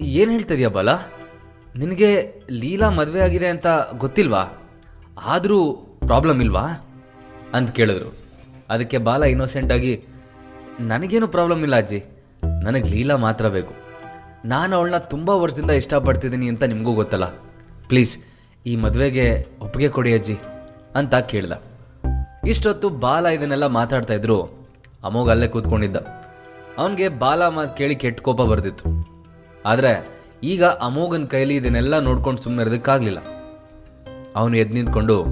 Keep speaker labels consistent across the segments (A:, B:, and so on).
A: ಏನು ಹೇಳ್ತಿದ್ಯಾ ಬಾಲ? ನಿನಗೆ ಲೀಲಾ ಮದುವೆ ಆಗಿದೆ ಅಂತ ಗೊತ್ತಿಲ್ವಾ? ಆದರೂ ಪ್ರಾಬ್ಲಮ್ ಇಲ್ವಾ? ಅಂತ ಕೇಳಿದ್ರು. ಅದಕ್ಕೆ ಬಾಲ ಇನ್ನೋಸೆಂಟಾಗಿ ನನಗೇನು ಪ್ರಾಬ್ಲಮ್ ಇಲ್ಲ ಅಜ್ಜಿ. ನನಗೆ ಲೀಲಾ ಮಾತ್ರ ಬೇಕು. ನಾನು ಅವಳನ್ನ ತುಂಬ ವರ್ಷದಿಂದ ಇಷ್ಟಪಡ್ತಿದ್ದೀನಿ ಅಂತ ನಿಮಗೂ ಗೊತ್ತಲ್ಲ. ಪ್ಲೀಸ್, ಈ ಮದುವೆಗೆ ಒಪ್ಪಿಗೆ ಕೊಡಿ ಅಜ್ಜಿ, ಅಂತ ಕೇಳಿದ. ಇಷ್ಟೊತ್ತು ಬಾಲ ಇದನ್ನೆಲ್ಲ ಮಾತಾಡ್ತಾ ಇದ್ರು. ಅಮೋಗ ಅಲ್ಲೇ ಕೂತ್ಕೊಂಡಿದ್ದ. ಅವನಿಗೆ ಬಾಲ ಮಾತು ಕೇಳಿ ಕೆಟ್ಟ ಕೋಪ ಬರ್ದಿತ್ತು. ಆದರೆ ಈಗ ಅಮೋಘನ ಕೈಲಿ ಇದನ್ನೆಲ್ಲ ನೋಡ್ಕೊಂಡು ಸುಮ್ಮನೆ ಇರೋದಕ್ಕಾಗಲಿಲ್ಲ. ಅವನು ಎದ್ದು ನಿಂತ್ಕೊಂಡು,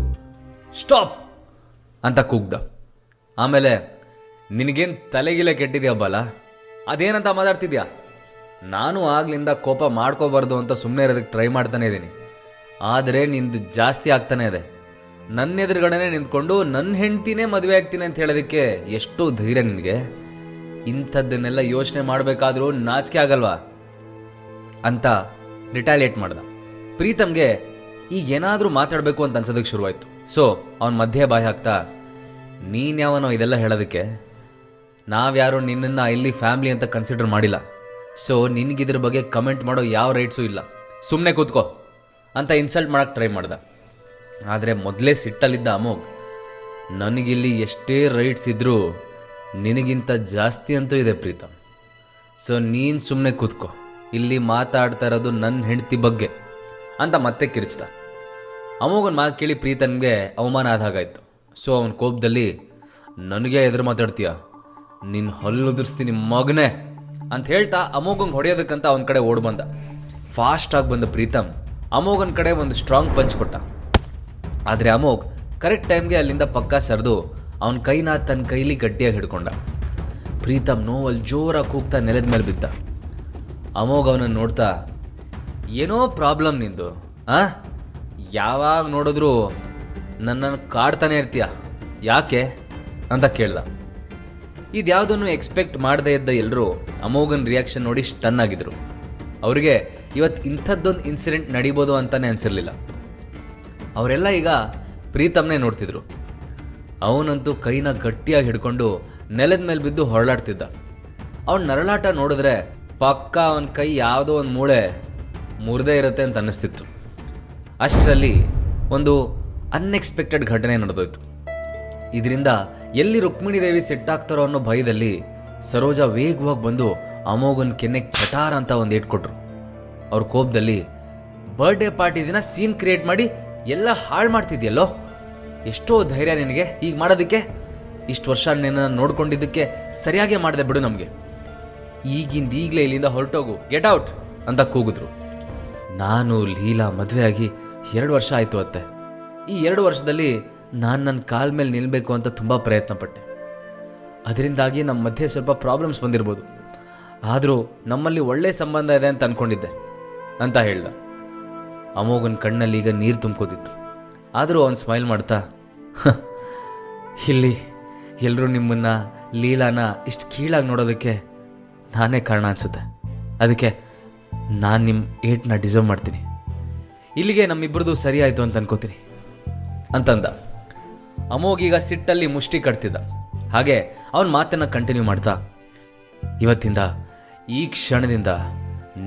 A: ಸ್ಟಾಪ್! ಅಂತ ಕೂಗ್ದ. ಆಮೇಲೆ, ನಿನಗೇನು ತಲೆಗಿಲೆ ಕೆಟ್ಟಿದ್ಯಾ ಬಾಲ? ಅದೇನಂತ ಮಾತಾಡ್ತಿದ್ಯಾ? ನಾನು ಆಗ್ಲಿಂದ ಕೋಪ ಮಾಡ್ಕೋಬಾರ್ದು ಅಂತ ಸುಮ್ಮನೆ ಇರೋದಕ್ಕೆ ಟ್ರೈ ಮಾಡ್ತಾನೆ ಇದ್ದೀನಿ ಆದರೆ ನಿಂದು ಜಾಸ್ತಿ ಆಗ್ತಾನೆ ಇದೆ. ನನ್ನ ಎದುರುಗಡೆನೆ ನಿಂತ್ಕೊಂಡು ನನ್ನ ಹೆಂಡ್ತಿನೇ ಮದುವೆ ಆಗ್ತೀನಿ ಅಂತ ಹೇಳೋದಕ್ಕೆ ಎಷ್ಟು ಧೈರ್ಯ ನಿನಗೆ. ಇಂಥದ್ದನ್ನೆಲ್ಲ ಯೋಚನೆ ಮಾಡಬೇಕಾದ್ರೂ ನಾಚಿಕೆ ಆಗಲ್ವಾ? ಅಂತ ರಿಟಾಲಿಯೇಟ್ ಮಾಡ್ದ. ಪ್ರೀತಮ್ಗೆ ಈಗ ಏನಾದರೂ ಮಾತಾಡಬೇಕು ಅಂತ ಅನ್ಸೋದಕ್ಕೆ ಶುರುವಾಯಿತು. ಸೊ ಅವನ ಮಧ್ಯೆ ಬಾಯಿ ಹಾಕ್ತಾ, ನೀನು ಯಾವನೋ ಇದೆಲ್ಲ ಹೇಳೋದಕ್ಕೆ? ನಾವ್ಯಾರು ನಿನ್ನನ್ನು ಇಲ್ಲಿ ಫ್ಯಾಮ್ಲಿ ಅಂತ ಕನ್ಸಿಡರ್ ಮಾಡಿಲ್ಲ. ಸೊ ನಿನಗಿದ್ರ ಬಗ್ಗೆ ಕಮೆಂಟ್ ಮಾಡೋ ಯಾವ ರೈಟ್ಸು ಇಲ್ಲ. ಸುಮ್ಮನೆ ಕೂತ್ಕೋ ಅಂತ ಇನ್ಸಲ್ಟ್ ಮಾಡೋಕೆ ಟ್ರೈ ಮಾಡ್ದ. ಆದರೆ ಮೊದಲೇ ಸಿಟ್ಟಲ್ಲಿದ್ದ ಅಮೋಗ್ ನನಗಿಲ್ಲಿ ಎಷ್ಟೇ ರೈಟ್ಸ್ ಇದ್ದರೂ ನಿನಗಿಂತ ಜಾಸ್ತಿ ಅಂತೂ ಇದೆ ಪ್ರೀತಮ್. ಸೊ ನೀನು ಸುಮ್ಮನೆ ಕೂತ್ಕೋ. ಇಲ್ಲಿ ಮಾತಾಡ್ತಾ ಇರೋದು ನನ್ನ ಹೆಂಡತಿ ಬಗ್ಗೆ ಅಂತ ಮತ್ತೆ ಕಿರಿಚ್ದ ಅಮೋಗನ್ ಮಾತು ಕೇಳಿ ಪ್ರೀತನ್ಗೆ ಅವಮಾನ ಆದ ಹಾಗಾಯ್ತು. ಸೊ ಅವನ ಕೋಪದಲ್ಲಿ, ನನಗೆ ಎದುರು ಮಾತಾಡ್ತೀಯ? ನಿನ್ನ ಹಲ್ಲುದುರಿಸ್ತೀನಿ ಮಗನೇ ಅಂತ ಹೇಳ್ತಾ ಅಮೋಘಂಗೆ ಹೊಡೆಯೋದಕ್ಕಂತ ಅವನ ಕಡೆ ಓಡ್ ಬಂದ. ಫಾಸ್ಟಾಗಿ ಬಂದ ಪ್ರೀತಮ್, ಅಮೋಘನ ಕಡೆ ಒಂದು ಸ್ಟ್ರಾಂಗ್ ಪಂಚ್ ಕೊಟ್ಟ. ಆದರೆ ಅಮೋಘ್ ಕರೆಕ್ಟ್ ಟೈಮ್ಗೆ ಅಲ್ಲಿಂದ ಪಕ್ಕ ಸರಿದು ಅವನ ಕೈನ ತನ್ನ ಕೈಲಿ ಗಟ್ಟಿಯಾಗಿ ಹಿಡ್ಕೊಂಡ. ಪ್ರೀತಮ್ ನೋವಲ್ಲಿ ಜೋರಾಗಿ ಕೂಗ್ತಾ ನೆಲದ ಮೇಲೆ ಬಿದ್ದ. ಅಮೋಘ್ ಅವನನ್ನು ನೋಡ್ತಾ, ಏನೋ ಪ್ರಾಬ್ಲಮ್ ನಿಂದು, ಆ? ಯಾವಾಗ ನೋಡಿದ್ರೂ ನನ್ನನ್ನು ಕಾಡ್ತಾನೆ ಇರ್ತೀಯ? ಯಾಕೆ? ಅಂತ ಕೇಳ್ದ. ಇದ್ಯಾವುದನ್ನು ಎಕ್ಸ್ಪೆಕ್ಟ್ ಮಾಡದೇ ಇದ್ದ ಎಲ್ಲರೂ ಅಮೋಘನ್ ರಿಯಾಕ್ಷನ್ ನೋಡಿ ಸ್ಟನ್ ಆಗಿದ್ರು. ಅವರಿಗೆ ಇವತ್ತು ಇಂಥದ್ದೊಂದು ಇನ್ಸಿಡೆಂಟ್ ನಡೀಬೋದು ಅಂತಲೇ ಅನಿಸಿರಲಿಲ್ಲ. ಅವರೆಲ್ಲ ಈಗ ಪ್ರೀತಮ್ನೇ ನೋಡ್ತಿದ್ರು. ಅವನಂತೂ ಕೈನ ಗಟ್ಟಿಯಾಗಿ ಹಿಡ್ಕೊಂಡು ನೆಲದ ಮೇಲೆ ಬಿದ್ದು ಹೊರಳಾಡ್ತಿದ್ದ. ಅವನ ನರಳಾಟ ನೋಡಿದ್ರೆ ಪಕ್ಕ ಅವನ ಕೈ ಯಾವುದೋ ಒಂದು ಮೂಳೆ ಮುರಿದೇ ಇರುತ್ತೆ ಅಂತ ಅನ್ನಿಸ್ತಿತ್ತು. ಅಷ್ಟರಲ್ಲಿ ಒಂದು ಅನ್ಎಕ್ಸ್ಪೆಕ್ಟೆಡ್ ಘಟನೆ ನಡೆದೋಯ್ತು. ಇದರಿಂದ ಎಲ್ಲಿ ರುಕ್ಮಿಣಿ ದೇವಿ ಸಿಟ್ಟಾಗ್ತಾರೋ ಅನ್ನೋ ಭಯದಲ್ಲಿ ಸರೋಜ ವೇಗವಾಗಿ ಬಂದು ಅಮೋಘನ್ ಕೆನ್ನೆ ಚಟಾರ ಅಂತ ಒಂದು ಇಟ್ಕೊಟ್ರು ಅವ್ರ ಕೋಪದಲ್ಲಿ ಬರ್ಡೇ ಪಾರ್ಟಿ ದಿನ ಸೀನ್ ಕ್ರಿಯೇಟ್ ಮಾಡಿ ಎಲ್ಲ ಹಾಳು ಮಾಡ್ತಿದ್ಯಲ್ಲೋ? ಎಷ್ಟೋ ಧೈರ್ಯ ನಿನಗೆ ಈಗ ಮಾಡೋದಕ್ಕೆ? ಇಷ್ಟು ವರ್ಷ ನಿನ್ನ ನೋಡ್ಕೊಂಡಿದ್ದಕ್ಕೆ ಸರಿಯಾಗೇ ಮಾಡಿದೆ ಬಿಡು ನಮಗೆ. ಈಗಿಂದ ಈಗಲೇ ಇಲ್ಲಿಂದ ಹೊರಟೋಗು. ಗೆಟ್ ಔಟ್ ಅಂತ ಕೂಗಿದ್ರು. ನಾನು ಲೀಲಾ ಮದುವೆ ಆಗಿ ಎರಡು ವರ್ಷ ಆಯಿತು ಅತ್ತೆ. ಈ ಎರಡು ವರ್ಷದಲ್ಲಿ ನಾನು ನನ್ನ ಕಾಲ ಮೇಲೆ ನಿಲ್ಲಬೇಕು ಅಂತ ತುಂಬ ಪ್ರಯತ್ನ ಪಟ್ಟೆ ಅದರಿಂದಾಗಿ ನಮ್ಮ ಮಧ್ಯೆ ಸ್ವಲ್ಪ ಪ್ರಾಬ್ಲಮ್ಸ್ ಬಂದಿರ್ಬೋದು. ಆದರೂ ನಮ್ಮಲ್ಲಿ ಒಳ್ಳೆ ಸಂಬಂಧ ಇದೆ ಅಂತ ಅಂದ್ಕೊಂಡಿದ್ದೆ ಅಂತ ಹೇಳ್ದ. ಅಮೋಘನ ಕಣ್ಣಲ್ಲಿ ಈಗ ನೀರು ತುಂಬ್ಕೋತಿತ್ತು. ಆದರೂ ಅವನು ಸ್ಮೈಲ್ ಮಾಡ್ತಾ ಇಲ್ಲಿ ಎಲ್ಲರೂ ನಿಮ್ಮನ್ನು, ಲೀಲಾನ ಇಷ್ಟು ಕೀಳಾಗಿ ನೋಡೋದಕ್ಕೆ ನಾನೇ ಕಾರಣ ಅನಿಸುತ್ತೆ. ಅದಕ್ಕೆ ನಾನು ನಿಮ್ಮ ಏಟ್ನ ಡಿಸರ್ವ್ ಮಾಡ್ತೀನಿ. ಇಲ್ಲಿಗೆ ನಮ್ಮಿಬ್ಬರದು ಸರಿ ಆಯಿತು ಅಂತ ಅನ್ಕೋತೀನಿ. ಅಂತಂದ. ಅಮೋಘ್ ಈಗ ಸಿಟ್ಟಲ್ಲಿ ಮುಷ್ಟಿ ಕಟ್ತಿದ್ದ. ಹಾಗೆ ಅವನ ಮಾತನ್ನು ಕಂಟಿನ್ಯೂ ಮಾಡ್ತಾ, ಇವತ್ತಿಂದ, ಈ ಕ್ಷಣದಿಂದ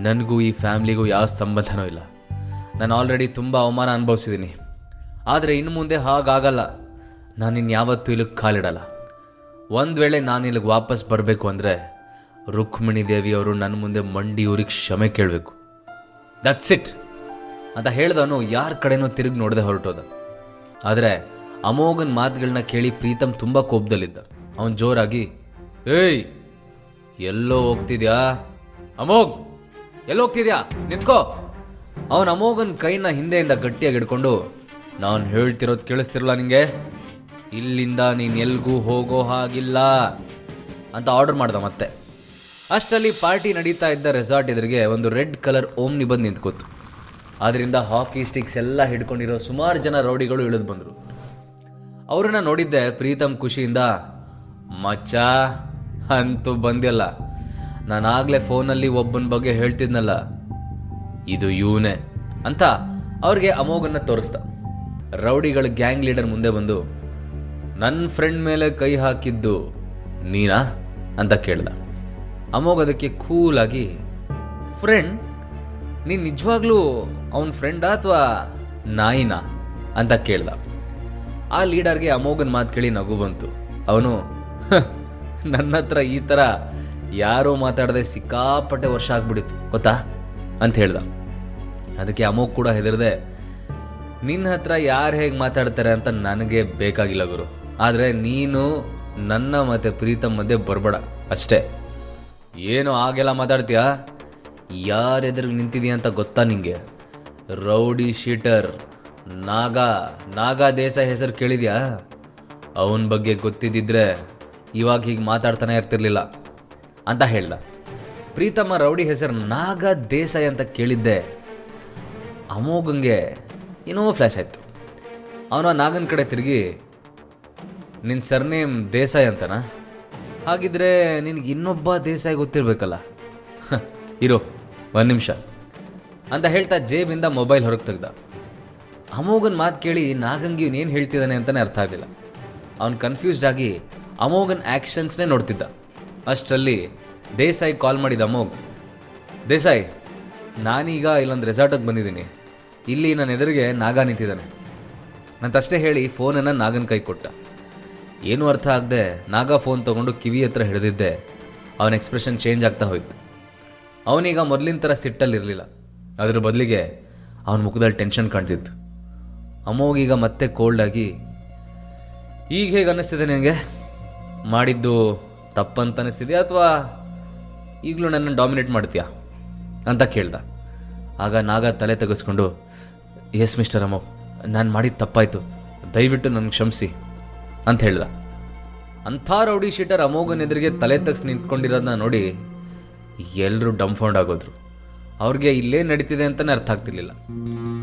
A: ನನಗೂ ಈ ಫ್ಯಾಮ್ಲಿಗೂ ಯಾವ ಸಂಬಂಧನೂ ಇಲ್ಲ. ನಾನು ಆಲ್ರೆಡಿ ತುಂಬ ಅವಮಾನ ಅನುಭವಿಸಿದ್ದೀನಿ ಆದರೆ ಇನ್ನು ಮುಂದೆ ಹಾಗಾಗಲ್ಲ. ನಾನು ಇನ್ಯಾವತ್ತೂ ಇಲ್ಲಿಗೆ ಕಾಲಿಡಲ್ಲ. ಒಂದು ವೇಳೆ ನಾನು ಇಲ್ಲಿಗೆ ವಾಪಸ್ ಬರಬೇಕು ಅಂದರೆ ರುಕ್ಮಿಣಿ ದೇವಿಯವರು ನನ್ನ ಮುಂದೆ ಮಂಡಿ ಊರಿಗೆ ಕ್ಷಮೆ ಕೇಳಬೇಕು. ದಟ್ಸ್ ಇಟ್ ಅಂತ ಹೇಳ್ದವನು ಯಾರ ಕಡೆನೂ ತಿರುಗಿ ನೋಡದೆ ಹೊರಟೋದ. ಆದರೆ ಅಮೋಘನ್ ಮಾತುಗಳನ್ನ ಕೇಳಿ ಪ್ರೀತಮ್ ತುಂಬ ಕೋಪದಲ್ಲಿದ್ದ. ಅವನು ಜೋರಾಗಿ, ಏಯ್, ಎಲ್ಲೋ ಹೋಗ್ತಿದ್ಯಾ? ಅಮೋಘ್, ಎಲ್ಲೋ ಹೋಗ್ತಿದ್ಯಾ? ನಿಂತ್ಕೋ. ಅವನು ಅಮೋಘನ್ ಕೈನ ಹಿಂದೆಯಿಂದ ಗಟ್ಟಿಯಾಗಿ ಹಿಡ್ಕೊಂಡು, ನಾನು ಹೇಳ್ತಿರೋದು ಕೇಳಿಸ್ತಿರಲ್ಲ ನಿಂಗೆ? ಇಲ್ಲಿಂದ ನೀನು ಎಲ್ಗೂ ಹೋಗೋ ಹಾಗಿಲ್ಲ. ಅಂತ ಆರ್ಡರ್ ಮಾಡ್ದ ಮತ್ತೆ. ಅಷ್ಟರಲ್ಲಿ ಪಾರ್ಟಿ ನಡೀತಾ ಇದ್ದ ರೆಸಾರ್ಟ್ ಎದುರಿಗೆ ಒಂದು ರೆಡ್ ಕಲರ್ ಓಮ್ನಿ ಬಂದು ನಿಂತ್ಕೋತು ಅದರಿಂದ ಹಾಕಿ ಸ್ಟಿಕ್ಸ್ ಎಲ್ಲ ಹಿಡ್ಕೊಂಡಿರೋ ಸುಮಾರು ಜನ ರೌಡಿಗಳು ಇಳಿದು ಬಂದರು. ಅವರನ್ನ ನೋಡಿದ್ದೆ ಪ್ರೀತಮ್ ಖುಷಿಯಿಂದ, ಮಚ್ಚ, ಅಂತೂ ಬಂದಿಲ್ಲ ನಾನಾಗಲೇ ಫೋನಲ್ಲಿ ಒಬ್ಬನ ಬಗ್ಗೆ ಹೇಳ್ತಿದ್ನಲ್ಲ. ಇದು ಇವನೇ ಅಂತ ಅವ್ರಿಗೆ ಅಮೋಘನ್ನ ತೋರಿಸ್ದ. ರೌಡಿಗಳ ಗ್ಯಾಂಗ್ ಲೀಡರ್ ಮುಂದೆ ಬಂದು ನನ್ನ ಫ್ರೆಂಡ್ ಮೇಲೆ ಕೈ ಹಾಕಿದ್ದು ನೀನಾ? ಅಂತ ಕೇಳ್ದ. ಅಮೋಘ್ ಅದಕ್ಕೆ ಕೂಲಾಗಿ ಫ್ರೆಂಡ್ ನೀನು ನಿಜವಾಗ್ಲೂ ಅವನ ಫ್ರೆಂಡಾ ಅಥವಾ ನಾಯಿನಾ? ಅಂತ ಕೇಳ್ದ. ಆ ಲೀಡರ್ಗೆ ಅಮೋಘನ ಮಾತು ಕೇಳಿ ನಗು ಬಂತು. ಅವನು ನನ್ನ ಹತ್ರ ಈ ಥರ ಯಾರೋ ಮಾತಾಡದೆ ಸಿಕ್ಕಾಪಟ್ಟೆ ವರ್ಷ ಆಗ್ಬಿಡಿತ್ತು, ಗೊತ್ತಾ? ಅಂತ ಹೇಳ್ದ. ಅದಕ್ಕೆ ಅಮೋಘ್ ಕೂಡ ಹೆದರದೆ ನಿನ್ನ ಹತ್ರ ಯಾರು ಹೇಗೆ ಮಾತಾಡ್ತಾರೆ ಅಂತ ನನಗೆ ಬೇಕಾಗಿಲ್ಲ ಗುರು. ಆದರೆ ನೀನು ನನ್ನ ಮತ್ತು ಪ್ರೀತಮ್ ಮಧ್ಯೆ ಬರಬೇಡ ಅಷ್ಟೇ. ಏನು ಹಾಗೆಲ್ಲ ಮಾತಾಡ್ತೀಯಾ? ಯಾರ ಎದುರು ನಿಂತಿದೀಯ ಅಂತ ಗೊತ್ತಾ ನಿಂಗೆ? ರೌಡಿ ಶೀಟರ್, ನಾಗ ನಾಗ ದೇಸಾಯಿ ಹೆಸರು ಕೇಳಿದ್ಯಾ? ಅವನ ಬಗ್ಗೆ ಗೊತ್ತಿದ್ದಿದ್ರೆ ಇವಾಗ ಹೀಗೆ ಮಾತಾಡ್ತಾನೆ ಇರ್ತಿರ್ಲಿಲ್ಲ ಅಂತ ಹೇಳ್ದ. ಪ್ರೀತಮ್ಮ ರೌಡಿ ಹೆಸರು ನಾಗ ದೇಸಾಯಿ ಅಂತ ಕೇಳಿದ್ದೆ. ಅಮೋಘಂಗೆ ಏನೋ ಫ್ಲ್ಯಾಶ್ ಆಯಿತು. ಅವನು ನಾಗನ ಕಡೆ ತಿರುಗಿ ನಿನ್ನ ಸರ್ನೇಮ್ ದೇಸಾಯಿ ಅಂತನಾ? ಹಾಗಿದ್ರೆ ನಿನಗೆ ಇನ್ನೊಬ್ಬ ದೇಸಾಯಿ ಗೊತ್ತಿರಬೇಕಲ್ಲ? ಇರೋ, ಒಂದು ನಿಮಿಷ. ಅಂತ ಹೇಳ್ತಾ ಜೇಬಿಂದ ಮೊಬೈಲ್ ಹೊರಗೆ ತೆಗ್ದ. ಅಮೋಘನ್ ಮಾತು ಕೇಳಿ ನಾಗಂಗಿ ಏನು ಹೇಳ್ತಿದ್ದಾನೆ ಅಂತಲೇ ಅರ್ಥ ಆಗಲಿಲ್ಲ. ಅವನು ಕನ್ಫ್ಯೂಸ್ಡ್ ಆಗಿ ಅಮೋಘನ್ ಆ್ಯಕ್ಷನ್ಸ್ನೇ ನೋಡ್ತಿದ್ದ. ಅಷ್ಟರಲ್ಲಿ ದೇಸಾಯಿ ಕಾಲ್ ಮಾಡಿದ ಅಮೋಘ್, ದೇಸಾಯಿ, ನಾನೀಗ ಇಲ್ಲೊಂದು ರೆಸಾರ್ಟಿಗೆ ಬಂದಿದ್ದೀನಿ ಇಲ್ಲಿ ನನ್ನ ಎದುರಿಗೆ ನಾಗ ನಿಂತಿದ್ದಾನೆ ಅಂತಷ್ಟೇ ಹೇಳಿ ಫೋನನ್ನು ನಾಗನ ಕೈ ಕೊಟ್ಟ. ಏನೂ ಅರ್ಥ ಆಗದೆ ನಾಗ ಫೋನ್ ತೊಗೊಂಡು ಕಿವಿ ಹತ್ರ ಹಿಡಿದಿದ್ದೆ. ಅವನ ಎಕ್ಸ್ಪ್ರೆಷನ್ ಚೇಂಜ್ ಆಗ್ತಾ ಹೋಯ್ತು. ಅವನೀಗ ಮೊದಲಿನ ಥರ ಸಿಟ್ಟಲ್ಲಿರಲಿಲ್ಲ. ಅದ್ರ ಬದಲಿಗೆ ಅವನ ಮುಖದಲ್ಲಿ ಟೆನ್ಷನ್ ಕಾಣ್ತಿತ್ತು. ಅಮ್ಮೋಗೀಗ ಮತ್ತೆ ಕೋಲ್ಡ್ ಆಗಿ, ಈಗ ಹೇಗೆ ಅನ್ನಿಸ್ತಿದೆ ನಿನಗೆ? ಮಾಡಿದ್ದು ತಪ್ಪಂತ ಅನ್ನಿಸ್ತಿದೆಯಾ ಅಥವಾ ಈಗಲೂ ನನ್ನನ್ನು ಡಾಮಿನೇಟ್ ಮಾಡ್ತೀಯಾ? ಅಂತ ಕೇಳ್ದ. ಆಗ ನಾಗ ತಲೆ ತೆಗೆಸ್ಕೊಂಡು ಎಸ್ ಮಿಸ್ಟರ್ ಅಮ್ಮ, ನಾನು ಮಾಡಿದ್ದು ತಪ್ಪಾಯಿತು. ದಯವಿಟ್ಟು ನನಗೆ ಕ್ಷಮಿಸಿ. ಅಂತ ಹೇಳ್ದ. ಅಂಥ ರೌಡಿ ಶೀಟರ್ ಅಮೋಘನ್ ಎದುರಿಗೆ ತಲೆ ತಗ್ಸಿ ನಿಂತ್ಕೊಂಡಿರೋದನ್ನ ನೋಡಿ ಎಲ್ಲರೂ ಡಂಫೌಂಡ್ ಆಗೋದ್ರು. ಅವ್ರಿಗೆ ಇಲ್ಲೇ ನಡೀತಿದೆ ಅಂತಲೇ ಅರ್ಥ ಆಗ್ತಿರ್ಲಿಲ್ಲ.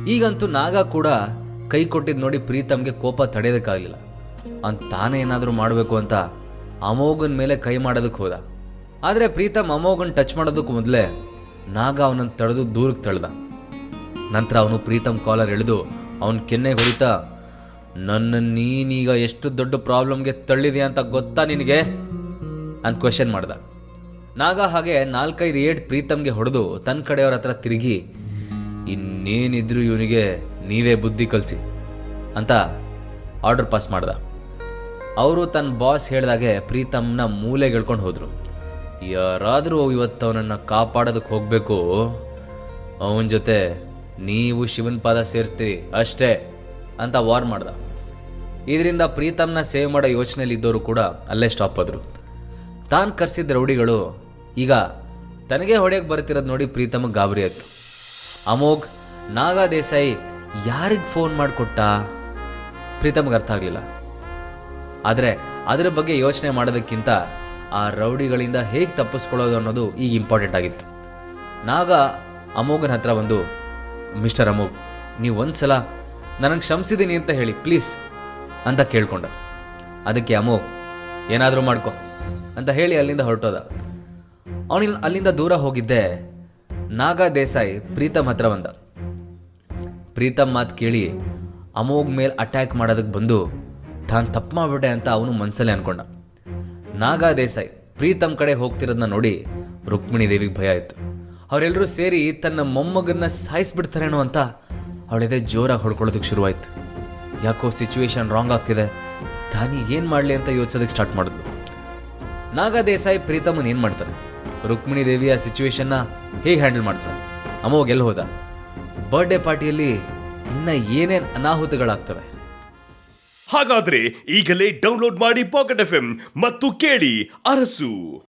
A: ಈಗಂತೂ ನಾಗ ಕೂಡ ಕೈ ಕೊಟ್ಟಿದ್ದು ನೋಡಿ ಪ್ರೀತಮ್ಗೆ ಕೋಪ ತಡೆಯೋದಕ್ಕಾಗಲಿಲ್ಲ. ಅವ್ನು ತಾನೇ ಏನಾದರೂ ಮಾಡಬೇಕು ಅಂತ ಅಮೋಘನ್ ಮೇಲೆ ಕೈ ಮಾಡೋದಕ್ಕೆ ಹೋದ. ಆದರೆ ಪ್ರೀತಮ್ ಅಮೋಘನ್ ಟಚ್ ಮಾಡೋದಕ್ಕೆ ಮೊದಲೇ ನಾಗ ಅವನನ್ನು ತಡೆದು ದೂರಕ್ಕೆ ತಳ್ದ. ನಂತರ ಅವನು ಪ್ರೀತಮ್ ಕಾಲರ್ ಎಳೆದು ಅವನ ಕೆನ್ನೆಗೆ ಹೊಡಿತಾ ನನ್ನ ನೀನೀಗ ಎಷ್ಟು ದೊಡ್ಡ ಪ್ರಾಬ್ಲಮ್ಗೆ ತಳ್ಳಿದೆ ಅಂತ ಗೊತ್ತಾ ನಿನಗೆ? ಅಂತ ಕ್ವೆಶನ್ ಮಾಡ್ದ. ನಾಗ ಹಾಗೆ ನಾಲ್ಕೈದು ಏಟ್ ಪ್ರೀತಮ್ಗೆ ಹೊಡೆದು ತನ್ನ ಕಡೆಯವ್ರ ಹತ್ರ ತಿರುಗಿ, ಇನ್ನೇನಿದ್ರು ಇವನಿಗೆ ನೀವೇ ಬುದ್ಧಿ ಕಲಿಸಿ ಅಂತ ಆರ್ಡರ್ ಪಾಸ್ ಮಾಡ್ದ. ಅವರು ತನ್ನ ಬಾಸ್ ಹೇಳಿದಾಗೆ ಪ್ರೀತಮ್ನ ಮೂಲೆಗೆ ಗೆಳ್ಕೊಂಡು ಹೋದರು. ಯಾರಾದರೂ ಇವತ್ತು ಅವನನ್ನು ಕಾಪಾಡೋದಕ್ಕೆ ಹೋಗಬೇಕು, ಅವನ ಜೊತೆ ನೀವು ಶಿವನ್ ಪಾದ ಸೇರಿಸ್ತೀರಿ, ಅಷ್ಟೇ. ಅಂತ ವಾರ್ ಮಾಡ್ದ. ಇದರಿಂದ ಪ್ರೀತಮ್ನ ಸೇವ್ ಮಾಡೋ ಯೋಚನೆಯಲ್ಲಿ ಇದ್ದವರು ಕೂಡ ಅಲ್ಲೇ ಸ್ಟಾಪ್ ಆದರು. ತಾನು ಕರೆಸಿದ್ದ ರೌಡಿಗಳು ಈಗ ತನಗೆ ಹೊಡೆಯಕ್ಕೆ ಬರ್ತಿರೋದು ನೋಡಿ ಪ್ರೀತಮ್ಗೆ ಗಾಬರಿ ಆಯ್ತು. ಅಮೋಘ್, ನಾಗಾ ದೇಸಾಯಿ ಯಾರಿಗೆ ಫೋನ್ ಮಾಡಿಕೊಟ್ಟ? ಪ್ರೀತಮ್ಗೆ ಅರ್ಥ ಆಗಲಿಲ್ಲ. ಆದರೆ ಅದರ ಬಗ್ಗೆ ಯೋಚನೆ ಮಾಡೋದಕ್ಕಿಂತ ಆ ರೌಡಿಗಳಿಂದ ಹೇಗೆ ತಪ್ಪಿಸ್ಕೊಳ್ಳೋದು ಅನ್ನೋದು ಈಗ ಇಂಪಾರ್ಟೆಂಟ್ ಆಗಿತ್ತು. ನಾಗ ಅಮೋಘನ ಹತ್ರ ಬಂದು, ಮಿಸ್ಟರ್ ಅಮೋಘ್, ನೀವು ಒಂದು ಸಲ ನನಗೆ ಕ್ಷಮಿಸಿದ್ದೀನಿ ಅಂತ ಹೇಳಿ, ಪ್ಲೀಸ್ ಅಂತ ಕೇಳ್ಕೊಂಡ. ಅದಕ್ಕೆ ಅಮೋಘ್ ಏನಾದರೂ ಮಾಡ್ಕೊ ಅಂತ ಹೇಳಿ ಅಲ್ಲಿಂದ ಹೊರಟೋದ. ಅವನಿಲ್, ಅಲ್ಲಿಂದ ದೂರ ಹೋಗಿದ್ದೆ, ನಾಗ ದೇಸಾಯಿ ಪ್ರೀತಮ್ ಹತ್ರ ಬಂದ. ಪ್ರೀತಮ್ ಮಾತು ಕೇಳಿ ಅಮೋಗ್ ಮೇಲೆ ಅಟ್ಯಾಕ್ ಮಾಡೋದಕ್ಕೆ ಬಂದು ತಾನು ತಪ್ಪು ಮಾಡಿಬಿಟ್ಟೆ ಅಂತ ಅವನು ಮನಸ್ಸಲ್ಲೇ ಅನ್ಕೊಂಡ. ನಾಗಾ ದೇಸಾಯಿ ಪ್ರೀತಮ್ ಕಡೆ ಹೋಗ್ತಿರೋದನ್ನ ನೋಡಿ ರುಕ್ಮಿಣಿ ದೇವಿಗೆ ಭಯ ಆಯಿತು. ಅವರೆಲ್ಲರೂ ಸೇರಿ ತನ್ನ ಮೊಮ್ಮಗನ್ನ ಸಾಯಿಸ್ಬಿಡ್ತಾರೇನೋ ಅಂತ ಅವಳೆದೆ ಜೋರಾಗಿ ಹೊಡ್ಕೊಳ್ಳೋದಕ್ಕೆ ಶುರುವಾಯ್ತು. ಯಾಕೋ ಸಿಚುವೇಶನ್ ರಾಂಗ್ ಆಗ್ತಿದೆ. ತಾನಿ ಏನು ಮಾಡಲಿ ಅಂತ ಯೋಚಿಸೋದಕ್ಕೆ ಸ್ಟಾರ್ಟ್ ಮಾಡಿದ್ಲು. ನಾಗದೇಸಾಯಿ ಪ್ರೀತಮನ್ ಏನು ಮಾಡ್ತಾನೆ? ರುಕ್ಮಿಣಿ ದೇವಿಯ ಸಿಚುವೇಶನ್ನ ಹೇಗೆ ಹ್ಯಾಂಡಲ್ ಮಾಡ್ತಾನೆ ಅಮೋಘ್ ಎಲ್ಲಿ ಹೋದ? ಬರ್ಡೇ ಪಾರ್ಟಿಯಲ್ಲಿ ಇನ್ನ ಏನೇನು ಅನಾಹುತಗಳಾಗ್ತವೆ?
B: ಹಾಗಾದ್ರೆ ಈಗಲೇ ಡೌನ್ಲೋಡ್ ಮಾಡಿ ಪಾಕೆಟ್ ಎಫ್ ಎಂ ಮತ್ತು ಕೇಳಿ ಅರಸು.